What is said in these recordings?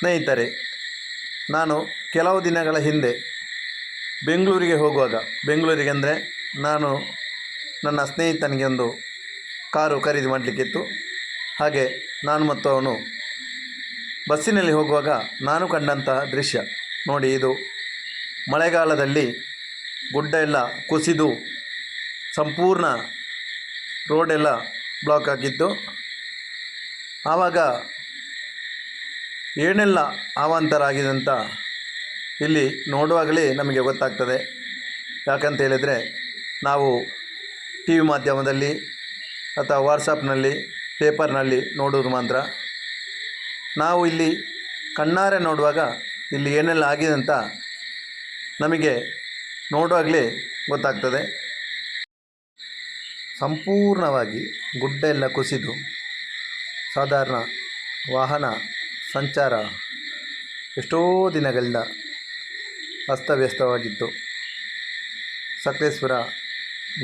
ಸ್ನೇಹಿತರೆ, ನಾನು ಕೆಲವು ದಿನಗಳ ಹಿಂದೆ ಬೆಂಗಳೂರಿಗೆ ಹೋಗುವಾಗ, ಬೆಂಗಳೂರಿಗೆ ಅಂದರೆ ನಾನು ನನ್ನ ಸ್ನೇಹಿತನಿಗೆ ಒಂದು ಕಾರು ಖರೀದಿ ಮಾಡಲಿಕ್ಕಿತ್ತು. ಹಾಗೆ ನಾನು ಮತ್ತು ಅವನು ಬಸ್ಸಿನಲ್ಲಿ ಹೋಗುವಾಗ ನಾನು ಕಂಡಂತಹ ದೃಶ್ಯ. ನೋಡಿ, ಇದು ಮಳೆಗಾಲದಲ್ಲಿ ಗುಡ್ಡ ಎಲ್ಲ ಕುಸಿದು ಸಂಪೂರ್ಣ ರೋಡೆಲ್ಲ ಬ್ಲಾಕ್ ಆಗಿತ್ತು. ಆವಾಗ ಏನೆಲ್ಲ ಅವಾಂತರಾಗಿದೆ ಅಂತ ಇಲ್ಲಿ ನೋಡುವಾಗಲೇ ನಮಗೆ ಗೊತ್ತಾಗ್ತದೆ. ಯಾಕಂತ ಹೇಳಿದರೆ ನಾವು ಟಿ ವಿ ಮಾಧ್ಯಮದಲ್ಲಿ ಅಥವಾ ವಾಟ್ಸಪ್ನಲ್ಲಿ, ಪೇಪರ್ನಲ್ಲಿ ನೋಡೋದು ಮಾತ್ರ. ನಾವು ಇಲ್ಲಿ ಕಣ್ಣಾರೆ ನೋಡುವಾಗ ಇಲ್ಲಿ ಏನೆಲ್ಲ ಆಗಿದೆ ಅಂತ ನಮಗೆ ನೋಡುವಾಗಲೇ ಗೊತ್ತಾಗ್ತದೆ. ಸಂಪೂರ್ಣವಾಗಿ ಗುಡ್ಡ ಎಲ್ಲ ಕುಸಿದು, ಸಾಧಾರಣ ವಾಹನ ಸಂಚಾರ ಎಷ್ಟೋ ದಿನಗಳಿಂದ ಅಸ್ತವ್ಯಸ್ತವಾಗಿತ್ತು. ಸಕಲೇಶ್ವರ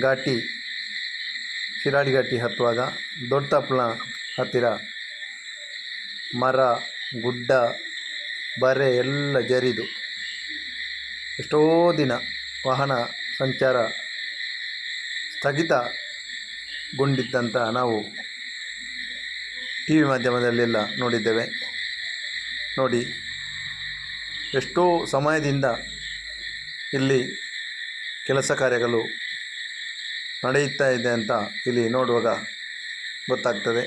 ಘಾಟಿ, ಶಿರಾಡಿ ಘಾಟಿ ಹತ್ತುವಾಗ ದೊಡ್ಡ ತಪ್ಪಲ ಹತ್ತಿರ ಮರ, ಗುಡ್ಡ, ಬರೆ ಎಲ್ಲ ಜರಿದು ಎಷ್ಟೋ ದಿನ ವಾಹನ ಸಂಚಾರ ಸ್ಥಗಿತಗೊಂಡಿದ್ದಂತ ನಾವು ಟಿ ವಿ ಮಾಧ್ಯಮದಲ್ಲೆಲ್ಲ ನೋಡಿದ್ದೇವೆ. ನೋಡಿ, ಎಷ್ಟೋ ಸಮಯದಿಂದ ಇಲ್ಲಿ ಕೆಲಸ ಕಾರ್ಯಗಳು ನಡೆಯುತ್ತಾ ಇದೆ ಅಂತ ಇಲ್ಲಿ ನೋಡುವಾಗ ಗೊತ್ತಾಗ್ತದೆ.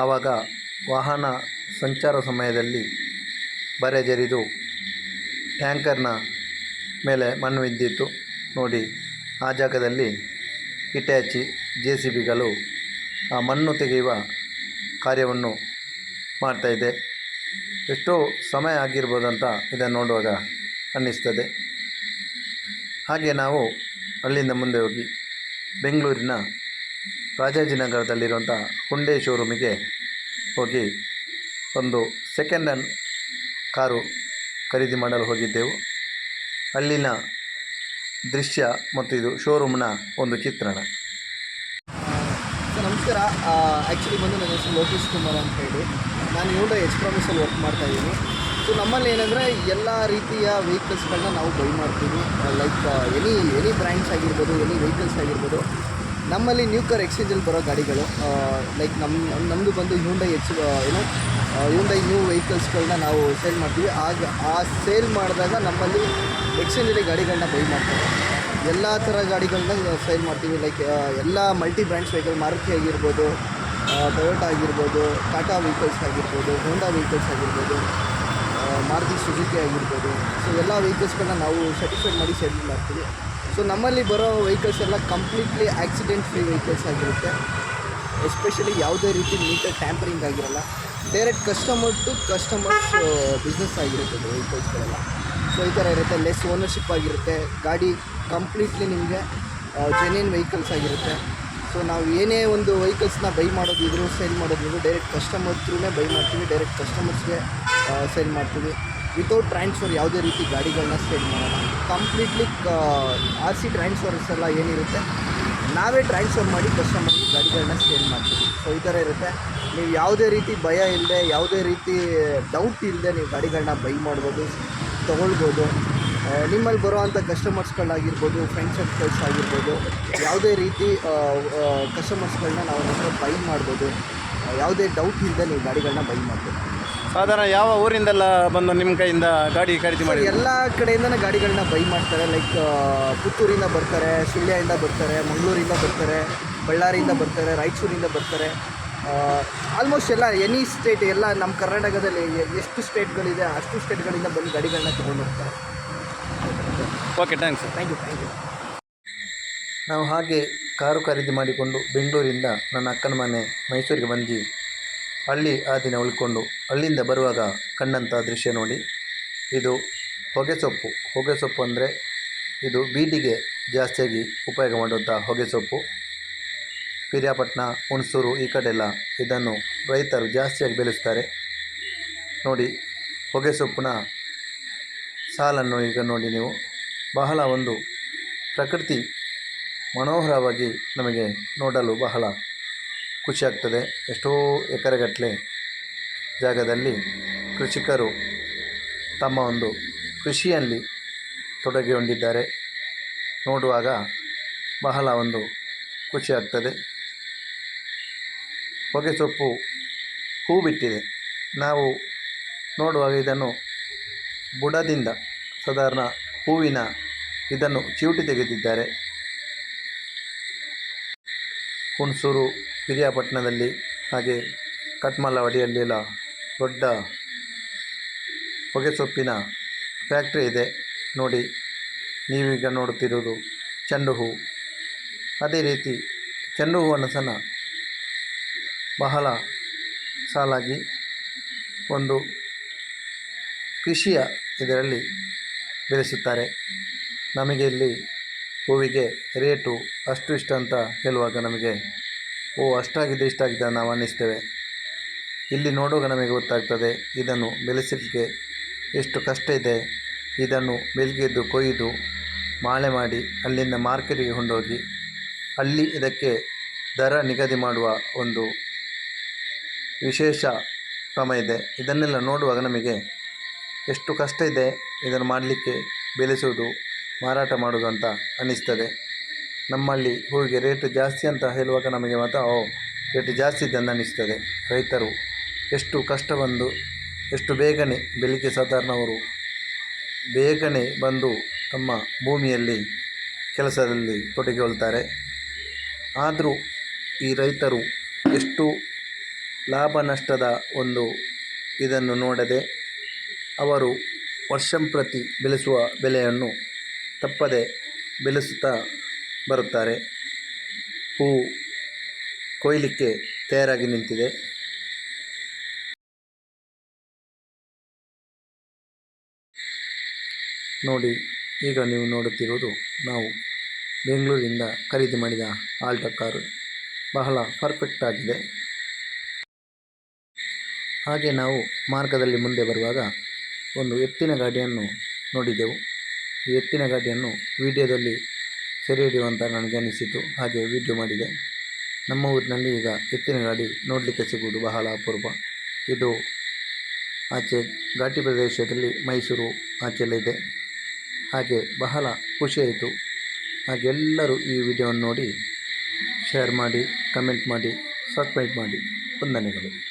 ಆವಾಗ ವಾಹನ ಸಂಚಾರ ಸಮಯದಲ್ಲಿ ಬರೆ ಜರಿದು ಟ್ಯಾಂಕರ್ನ ಮೇಲೆ ಮಣ್ಣು ಇದ್ದಿತ್ತು ನೋಡಿ, ಆ ಜಾಗದಲ್ಲಿ ಹಿಟ್ಯಾಚಿ ಜೆ ಸಿ ಬಿಗಳು ಆ ಮಣ್ಣು ತೆಗೆಯುವ ಕಾರ್ಯವನ್ನು ಮಾಡ್ತಾಯಿದೆ. ಎಷ್ಟೋ ಸಮಯ ಆಗಿರ್ಬೋದಂತ ಇದನ್ನು ನೋಡುವಾಗ ಅನ್ನಿಸ್ತದೆ. ಹಾಗೆ ನಾವು ಅಲ್ಲಿಂದ ಮುಂದೆ ಹೋಗಿ ಬೆಂಗಳೂರಿನ ರಾಜಾಜಿನಗರದಲ್ಲಿರುವಂಥ ಹುಂಡೆ ಶೋರೂಮಿಗೆ ಹೋಗಿ ಒಂದು ಸೆಕೆಂಡ್ ಹ್ಯಾಂಡ್ ಕಾರು ಖರೀದಿ ಮಾಡಲು ಹೋಗಿದ್ದೆವು. ಅಲ್ಲಿನ ದೃಶ್ಯ ಮತ್ತು ಇದು ಶೋರೂಮ್ನ ಒಂದು ಚಿತ್ರಣ. ನಮಸ್ಕಾರ. ಆ್ಯಕ್ಚುಲಿ ಬಂದು ನನ್ನ ಹೆಸರು ಲೋಕೇಶ್ ಕುಮಾರ್ ಅಂತ ಹೇಳಿ. ನಾನು ಇವಾಗ ಎಚ್ ಪ್ರಾಮಿಸಲ್ಲಿ ವರ್ಕ್ ಮಾಡ್ತಾ ಇದ್ದೀನಿ. ಸೊ ನಮ್ಮಲ್ಲಿ ಏನಂದರೆ ಎಲ್ಲ ರೀತಿಯ ವೆಹಿಕಲ್ಸ್ಗಳನ್ನ ನಾವು ಬೈ ಮಾಡ್ತೀವಿ. ಲೈಕ್ ಎನಿ ಎನಿ ಬ್ರ್ಯಾಂಡ್ಸ್ ಆಗಿರ್ಬೋದು ಎನಿ ವೆಹಿಕಲ್ಸ್ ಆಗಿರ್ಬೋದು. ನಮ್ಮಲ್ಲಿ ನ್ಯೂ ಕಾರ್ ಎಕ್ಸ್ಚೇಂಜಲ್ಲಿ ಬರೋ ಗಾಡಿಗಳು ಲೈಕ್ ನಮ್ಮ ನಮ್ಮದು ಬಂದು ಹ್ಯೂಂಡೈ ಎಚ್ ಏನು ಹ್ಯೂಂಡೈ ನ್ಯೂ ವೆಹಿಕಲ್ಸ್ಗಳನ್ನ ನಾವು ಸೇಲ್ ಮಾಡ್ತೀವಿ. ಆಗ, ಆ ಸೇಲ್ ಮಾಡಿದಾಗ ನಮ್ಮಲ್ಲಿ ಎಕ್ಸ್ಚೇಂಜಲ್ಲಿ ಗಾಡಿಗಳನ್ನ ಬೈ ಮಾಡ್ತಾರೆ. ಎಲ್ಲ ಥರ ಗಾಡಿಗಳನ್ನ ಸೇಲ್ ಮಾಡ್ತೀವಿ. ಲೈಕ್ ಎಲ್ಲ ಮಲ್ಟಿ ಬ್ರ್ಯಾಂಡ್ಸ್ ವೆಹಿಕಲ್ ಮಾರುತಿ ಆಗಿರ್ಬೋದು ಟೊಯೋಟಾ ಆಗಿರ್ಬೋದು ಟಾಟಾ ವೆಹಿಕಲ್ಸ್ ಆಗಿರ್ಬೋದು ಹೋಂಡಾ ವೆಹಿಕಲ್ಸ್ ಆಗಿರ್ಬೋದು ಮಾರುತಿ ಸುಜುಕಿ ಆಗಿರ್ಬೋದು. ಸೊ ಎಲ್ಲ ವೆಹಿಕಲ್ಸ್ಗಳನ್ನ ನಾವು ಸರ್ಟಿಫೈಡ್ ಮಾಡಿ ಸೇಲ್ ಮಾಡ್ತೀವಿ. ಸೊ ನಮ್ಮಲ್ಲಿ ಬರೋ ವೆಹಿಕಲ್ಸ್ ಎಲ್ಲ ಕಂಪ್ಲೀಟ್ಲಿ ಆಕ್ಸಿಡೆಂಟ್ ಫ್ರೀ ವೆಹಿಕಲ್ಸ್ ಆಗಿರುತ್ತೆ. ಎಸ್ಪೆಷಲಿ ಯಾವುದೇ ರೀತಿ ಮೀಟರ್ ಟ್ಯಾಂಪರಿಂಗ್ ಆಗಿರಲ್ಲ. Direct customer to customers business ಆಗಿರುತ್ತೆ ವೆಹಿಕಲ್ಸ್ಗಳೆಲ್ಲ ಸೊ, ಈ ಥರ ಇರುತ್ತೆ. ಲೆಸ್ ಓನರ್ಶಿಪ್ ಆಗಿರುತ್ತೆ. ಗಾಡಿ ಕಂಪ್ಲೀಟ್ಲಿ ನಿಮಗೆ ಜೆನ್ಯನ್ ವೆಹಿಕಲ್ಸ್ ಆಗಿರುತ್ತೆ. ಸೊ ನಾವು ಏನೇ ಒಂದು ವೆಹಿಕಲ್ಸ್ನ ಬೈ ಮಾಡೋದಿದ್ರು ಸೇಲ್ ಮಾಡೋದಿದ್ರು ಡೈರೆಕ್ಟ್ ಕಸ್ಟಮರ್ ಥ್ರೂನೇ ಬೈ ಮಾಡ್ತೀವಿ. ಡೈರೆಕ್ಟ್ ಕಸ್ಟಮರ್ಸ್ಗೆ ಸೇಲ್ ಮಾಡ್ತೀವಿ. ವಿತೌಟ್ ಟ್ರಾನ್ಸ್ಫರ್ ಯಾವುದೇ ರೀತಿ ಗಾಡಿಗಳನ್ನ ಸೇಲ್ ಮಾಡೋಣ ಕಂಪ್ಲೀಟ್ಲಿ ಆರ್ ಸಿ ಟ್ರಾನ್ಸ್ಫರ್ಸ್ ಎಲ್ಲ ಏನಿರುತ್ತೆ, ನಾವೇ ಟ್ರಾನ್ಸ್ಫರ್ ಮಾಡಿ ಕಸ್ಟಮರ್ಗೆ ಗಾಡಿಗಳನ್ನ ಸೇಲ್ ಮಾಡ್ತೀವಿ. ಸೊ ಈ ಥರ ಇರುತ್ತೆ. ನೀವು ಯಾವುದೇ ರೀತಿ ಭಯ ಇಲ್ಲದೆ ಯಾವುದೇ ರೀತಿ ಡೌಟ್ ಇಲ್ಲದೆ ನೀವು ಗಾಡಿಗಳನ್ನ ಬೈ ಮಾಡ್ಬೋದು. ತೊಗೊಳ್ಬೋದು. ನಿಮ್ಮಲ್ಲಿ ಬರೋವಂಥ ಕಸ್ಟಮರ್ಸ್ಗಳಾಗಿರ್ಬೋದು ಫ್ರೆಂಡ್ ಸರ್ಕಲ್ಸ್ ಆಗಿರ್ಬೋದು ಯಾವುದೇ ರೀತಿ ಕಸ್ಟಮರ್ಸ್ಗಳನ್ನ ನಾವು ಹತ್ರ ಬೈ ಮಾಡ್ಬೋದು. ಯಾವುದೇ ಡೌಟ್ ಇಲ್ಲದೆ ನೀವು ಗಾಡಿಗಳನ್ನ ಬೈ ಮಾಡ್ಬೋದು. ಸಾಧಾರಣ ಯಾವ ಊರಿಂದೆಲ್ಲ ಬಂದು ನಿಮ್ಮ ಕೈಯಿಂದ ಗಾಡಿ ಖರೀದಿ ಮಾಡಿ ಎಲ್ಲ ಕಡೆಯಿಂದನೇ ಗಾಡಿಗಳನ್ನ ಬೈ ಮಾಡ್ತಾರೆ ಲೈಕ್ ಪುತ್ತೂರಿಂದ ಬರ್ತಾರೆ ಸುಳ್ಯದಿಂದ ಬರ್ತಾರೆ ಮಂಗಳೂರಿಂದ ಬರ್ತಾರೆ ಬಳ್ಳಾರಿಯಿಂದ ಬರ್ತಾರೆ ರಾಯಚೂರಿಂದ ಬರ್ತಾರೆ. ಆಲ್ಮೋಸ್ಟ್ ಎಲ್ಲ ಎನಿ ಸ್ಟೇಟ್ ಎಲ್ಲ ನಮ್ಮ ಕರ್ನಾಟಕದಲ್ಲಿ ಎಷ್ಟು ಸ್ಟೇಟ್ಗಳಿದೆ ಅಷ್ಟು ಸ್ಟೇಟ್ಗಳಿಂದ ಬಂದು ಗಾಡಿಗಳನ್ನ ತೊಗೊಂಡು ಹೋಗ್ತಾರೆ. Okay thanks thank you thank you ನಾವು ಹಾಗೆ ಕಾರು ಖರೀದಿ ಮಾಡಿಕೊಂಡು ಬೆಂಗಳೂರಿಂದ ನನ್ನ ಅಕ್ಕನ ಮನೆ ಮೈಸೂರಿಗೆ ಬಂದು ಅಲ್ಲಿ ಆ ದಿನ ಉಳ್ಕೊಂಡು ಅಲ್ಲಿಂದ ಬರುವಾಗ ಕಂಡಂಥ ದೃಶ್ಯ ನೋಡಿ. ಇದು ಹೊಗೆ ಸೊಪ್ಪು. ಹೊಗೆ ಸೊಪ್ಪು ಅಂದರೆ ಇದು ಬೀದಿಗೆ ಜಾಸ್ತಿಯಾಗಿ ಉಪಯೋಗ ಮಾಡುವಂಥ ಹೊಗೆ ಸೊಪ್ಪು. ಪಿರಿಯಾಪಟ್ಟಣ ಹುಣಸೂರು ಈ ಕಡೆಲ್ಲ ಇದನ್ನು ರೈತರು ಜಾಸ್ತಿಯಾಗಿ ಬೆಳೆಸ್ತಾರೆ. ನೋಡಿ ಹೊಗೆ ಸೊಪ್ಪಿನ ಸಾಲನ್ನು ಈಗ ನೋಡಿ ನೀವು. ಬಹಳ ಒಂದು ಪ್ರಕೃತಿ ಮನೋಹರವಾಗಿ ನಮಗೆ ನೋಡಲು ಬಹಳ ಖುಷಿಯಾಗ್ತದೆ. ಎಷ್ಟೋ ಎಕರೆಗಟ್ಟಲೆ ಜಾಗದಲ್ಲಿ ಕೃಷಿಕರು ತಮ್ಮ ಒಂದು ಕೃಷಿಯಲ್ಲಿ ತೊಡಗಿಕೊಂಡಿದ್ದಾರೆ. ನೋಡುವಾಗ ಬಹಳ ಒಂದು ಖುಷಿಯಾಗ್ತದೆ. ಹೊಗೆ ಸೊಪ್ಪು ಹೂ ಬಿಟ್ಟಿದೆ ನಾವು ನೋಡುವಾಗ ಇದನ್ನು ಬುಡದಿಂದ ಸಾಧಾರಣ ಹೂವಿನ ಇದನ್ನು ಚಿವುಟಿ ತೆಗೆದಿದ್ದಾರೆ. ಹುಣಸೂರು ಪಿರಿಯಾಪಟ್ಟಣದಲ್ಲಿ ಹಾಗೆ ಕಟ್ಮಲವಾಡಿಯಲ್ಲೆಲ್ಲ ದೊಡ್ಡ ಹೊಗೆ ಸೊಪ್ಪಿನ ಫ್ಯಾಕ್ಟ್ರಿ ಇದೆ. ನೋಡಿ, ನೀವೀಗ ನೋಡುತ್ತಿರುವುದು ಚೆಂಡು ಹೂ. ಅದೇ ರೀತಿ ಚೆಂಡು ಹೂವನ್ನು ಸಹ ಬಹಳ ಸಾಲಾಗಿ ಒಂದು ಕೃಷಿಯ ಇದರಲ್ಲಿ ಬೆಳೆಸುತ್ತಾರೆ. ನಮಗೆ ಇಲ್ಲಿ ಹೂವಿಗೆ ರೇಟು ಅಷ್ಟು ಇಷ್ಟ ಅಂತ ಹೇಳುವಾಗ ನಮಗೆ, ಓ, ಅಷ್ಟಾಗಿದೆ, ಇಷ್ಟಾಗಿದೆ ನಾವು ಅನ್ನಿಸ್ತೇವೆ. ಇಲ್ಲಿ ನೋಡುವಾಗ ನಮಗೆ ಗೊತ್ತಾಗ್ತದೆ, ಇದನ್ನು ಬೆಳೆಸಲಿಕ್ಕೆ ಎಷ್ಟು ಕಷ್ಟ ಇದೆ. ಇದನ್ನು ಬೆಳಗ್ಗೆದ್ದು ಕೊಯ್ದು, ಮಾಳೆ ಮಾಡಿ ಅಲ್ಲಿಂದ ಮಾರ್ಕೆಟಿಗೆ ಕೊಂಡೋಗಿ, ಅಲ್ಲಿ ಇದಕ್ಕೆ ದರ ನಿಗದಿ ಮಾಡುವ ಒಂದು ವಿಶೇಷ ಕ್ರಮ ಇದೆ. ಇದನ್ನೆಲ್ಲ ನೋಡುವಾಗ ನಮಗೆ ಎಷ್ಟು ಕಷ್ಟ ಇದೆ ಇದನ್ನು ಮಾಡಲಿಕ್ಕೆ ಬೆಳೆಸುವುದು ಮಾರಾಟ ಮಾಡೋದು ಅಂತ ಅನ್ನಿಸ್ತದೆ. ನಮ್ಮಲ್ಲಿ ಹೂವಿಗೆ ರೇಟ್ ಜಾಸ್ತಿ ಅಂತ ಹೇಳುವಾಗ ನಮಗೆ ಮಾತ್ರ, ಓ, ರೇಟ್ ಜಾಸ್ತಿ ಇದೆ ಅಂತ ಅನ್ನಿಸ್ತದೆ. ರೈತರು ಎಷ್ಟು ಕಷ್ಟ ಬಂದು, ಎಷ್ಟು ಬೇಗನೆ ಬೆಳಿಗ್ಗೆ ಸಾಧಾರಣವರು ಬೇಗನೆ ಬಂದು ತಮ್ಮ ಭೂಮಿಯಲ್ಲಿ, ಕೆಲಸದಲ್ಲಿ ತೊಡಗಿಕೊಳ್ತಾರೆ. ಆದರೂ ಈ ರೈತರು ಎಷ್ಟು ಲಾಭ ನಷ್ಟದ ಒಂದು ಇದನ್ನು ನೋಡದೆ ಅವರು ವರ್ಷಂಪ್ರತಿ ಬೆಳೆಸುವ ಬೆಲೆಯನ್ನು ತಪ್ಪದೆ ಬೆಳೆಸುತ್ತಾ ಬರುತ್ತಾರೆ. ಹೂ ಕೊಯ್ಲಿಕ್ಕೆ ತಯಾರಾಗಿ ನಿಂತಿದೆ. ನೋಡಿ, ಈಗ ನೀವು ನೋಡುತ್ತಿರುವುದು ನಾವು ಬೆಂಗಳೂರಿಂದ ಖರೀದಿ ಮಾಡಿದ ಆಲ್ಟೋ ಕಾರು. ಬಹಳ ಪರ್ಫೆಕ್ಟ್ ಆಗಿದೆ. ಹಾಗೆ ನಾವು ಮಾರ್ಗದಲ್ಲಿ ಮುಂದೆ ಬರುವಾಗ ಒಂದು ಎತ್ತಿನ ಗಾಡಿಯನ್ನು ನೋಡಿದೆವು. ಈ ಎತ್ತಿನ ಗಾಡಿಯನ್ನು ವಿಡಿಯೋದಲ್ಲಿ ಸೆರೆ ಹಿಡಿಯುವಂತ ನನಗೆ ಅನಿಸಿತು ಹಾಗೆ ವಿಡಿಯೋ ಮಾಡಿದೆ. ನಮ್ಮ ಊರಿನಲ್ಲಿ ಈಗ ಎತ್ತಿನ ಗಾಡಿ ನೋಡಲಿಕ್ಕೆ ಸಿಗುವುದು ಬಹಳ ಅಪೂರ್ವ. ಇದು ಆಚೆ ಘಾಟಿ ಪ್ರದೇಶದಲ್ಲಿ ಮೈಸೂರು ಆಚೆಲ್ಲ ಇದೆ. ಹಾಗೆ ಬಹಳ ಖುಷಿಯಾಯಿತು. ಹಾಗೆ ಎಲ್ಲರೂ ಈ ವಿಡಿಯೋವನ್ನು ನೋಡಿ, ಶೇರ್ ಮಾಡಿ, ಕಮೆಂಟ್ ಮಾಡಿ, ಸಬ್ಸ್ಕ್ರೈಬ್ ಮಾಡಿ. ವಂದನೆಗಳು.